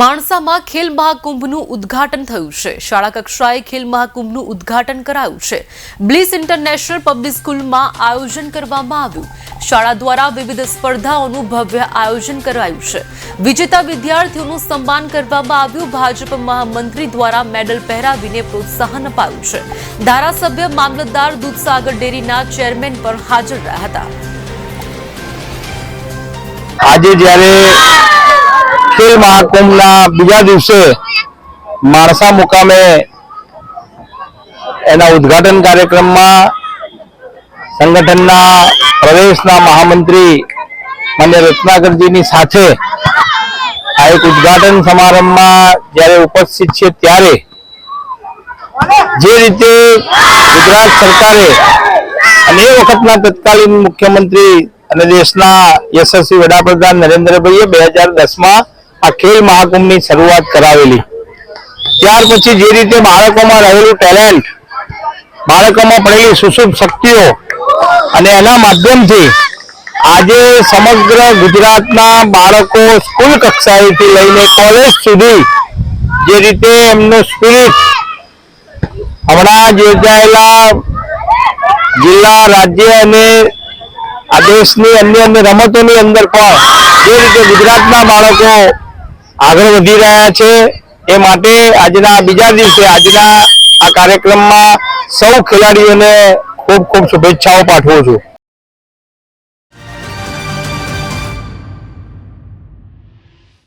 માણસામાં ખેલ મહાકુંભનું ઉદ્ઘાટન થયું છે. શાળા કક્ષાએ ખેલ મહાકુંભનું ઉદ્ઘાટન કરાયું છે. બ્લિસ ઇન્ટરનેશનલ પબ્લિક સ્કૂલમાં આયોજન કરવામાં આવ્યું. શાળા દ્વારા વિવિધ સ્પર્ધાઓનું ભવ્ય આયોજન કરાયું છે. વિજેતા વિદ્યાર્થીઓનું સન્માન કરવામાં આવ્યું. ભાજપ મહામંત્રી દ્વારા મેડલ પહેરાવીને પ્રોત્સાહન અપાયું છે. ધારાસભ્ય મામલતદાર દૂધસાગર ડેરીના ચેરમેન પણ હાજર રહ્યા હતા. આજે જ્યારે ખેલ મહાકુંભના બીજા દિવસે માણસા મુકામે એના ઉદઘાટન કાર્યક્રમમાં સંગઠનના પ્રદેશના મહામંત્રી માન્ય રત્નાકરજીની સાથે આ એક ઉદઘાટન સમારંભમાં જ્યારે ઉપસ્થિત છે ત્યારે જે રીતે ગુજરાત સરકારે અને વખતના તત્કાલીન મુખ્યમંત્રી અને દેશના યશસ્વી વડાપ્રધાન નરેન્દ્રભાઈએ બે હજાર દસમાં આ ખેલ મહાકુંભની શરૂઆત કરાવેલી. ત્યાર પછી જે રીતે બાળકોમાં રહેલું ટેલેન્ટ, બાળકોમાં પડેલી સુષુપ્ત શક્તિઓ અને એના માધ્યમથી આજે સમગ્ર ગુજરાતના બાળકો સ્કૂલ કક્ષાએથી લઈને કોલેજ સુધી જે રીતે એમનું સ્પિરિટ હમણાં યોજાયેલા જિલ્લા, રાજ્ય અને આ દેશની અન્ય અન્ય રમતોની અંદર પણ જે રીતે ગુજરાતના બાળકો આગળ વધી રહ્યા છે. એ માટે આજના બીજા દિવસે, આજના આ કાર્યક્રમમાં સૌ ખેલાડીઓને ખૂબ ખૂબ શુભેચ્છાઓ પાઠવું છું.